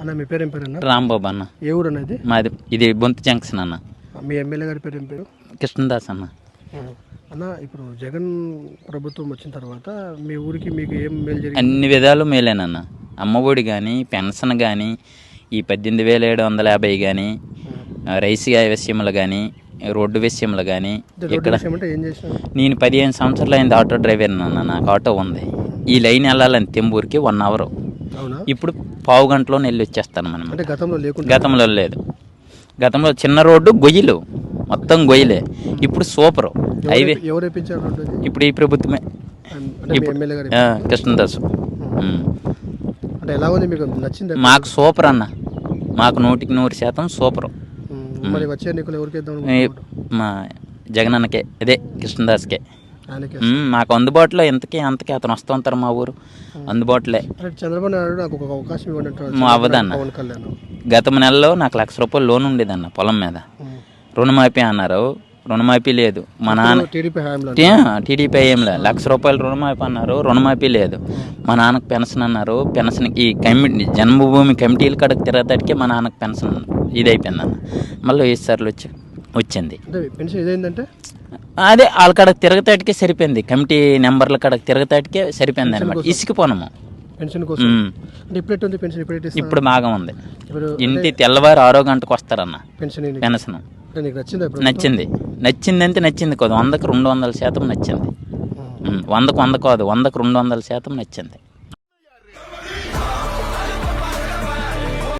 అన్న మీ పేరు ఏం పేరు అన్న రాంబాబు అన్న. ఏ ఊరు అన్నది మాది ఇది బొంతు జంక్షన్ అన్న. మీ ఎమ్మెల్యే గారి పేరు ఏం పేరు? కృష్ణదాస్ అన్న. అన్న ఇప్పుడు జగన్ ప్రభుత్వం వచ్చిన తర్వాత మీ ఊరికి మీకు ఏం మేలు జరిగింది? అన్ని విధాలు మేలేనన్న అమ్మఒడి కానీ పెన్షన్ కానీ ఈ పద్దెనిమిది వేల ఏడు వందల యాభై కానీ రైస్ విషయంలో కానీ రోడ్డు విషయంలో కానీ ఇక్కడ నేను పదిహేను సంవత్సరాలు అయింది ఆటో డ్రైవర్ అన్న నాకు ఆటో ఉంది. ఈ లైన్ వెళ్ళాలని తెంబూరుకి వన్ అవర్. ఇప్పుడు పావు గంటలో వెళ్ళి వచ్చేస్తాను మనం. అంటే గతంలో లేకుండా గతంలో లేదు. గతంలో చిన్న రోడ్డు గొయ్యిలు. మొత్తం గొయ్యిలే. ఇప్పుడు సూపరు. హైవే? ఇప్పుడు ఈ ప్రభుత్వమే. కృష్ణదాసు. మీకు? సూపర్ అన్న. మాకు నూటికి నూరు శాతం సూపర్. మా జగనన్నకే అదే కృష్ణదాస్కే. మాకు అందుబాటులో ఎంతకి అంతకి అతను వస్తూ ఉంటారు మా ఊరు. అందుబాటులే. చంద్రబాబు నాయుడు నాకు ఒక అవకాశం ఇవ్వండి అంటాడు. మా అవ్వదన్న. గత నెలలో నాకు లక్ష రూపాయలు లోన్ ఉండేదన్న పొలం మీద. రుణమాఫీ అన్నారు. రుణమాఫీ లేదు. మా నాన్న టీడీపీ హయాంలో టీడీపీ ఏం లేదు లక్ష రూపాయలు రుణమాఫీ అన్నారు. రుణమాఫీ లేదు. మా నాన్నకు పెన్షన్ అన్నారు. పెన్షన్కి కమిటీ జన్మభూమి కమిటీల కాడకి తిరగటానికి మా నాన్నకు పెన్షన్ ఇది అయిపోయిందన్న మళ్ళీ ఈసార్లు వచ్చి వచ్చింది. పెన్షన్ ఇదేంటంటే అదే వాళ్ళ కాడకి తిరగతాటికే సరిపోయింది. కమిటీ నెంబర్ల కాడకి తిరగతాటికే సరిపోయింది అనమాట ఇసుకుపోనము. పెన్షన్ కోసం. ఉమ్. అంటే ఇప్పుడు పెన్షన్ బాగా ఉంది. ఇంటి తెల్లవారు ఆరో గంటకు వస్తారన్న పెన్షన్? పెన్షన్. నచ్చిందా నచ్చింది. అంటే నచ్చింది కాదు. వందకు రెండు వందల శాతం నచ్చింది. వందకు వంద కాదు. వందకు రెండు వందల శాతం నచ్చింది.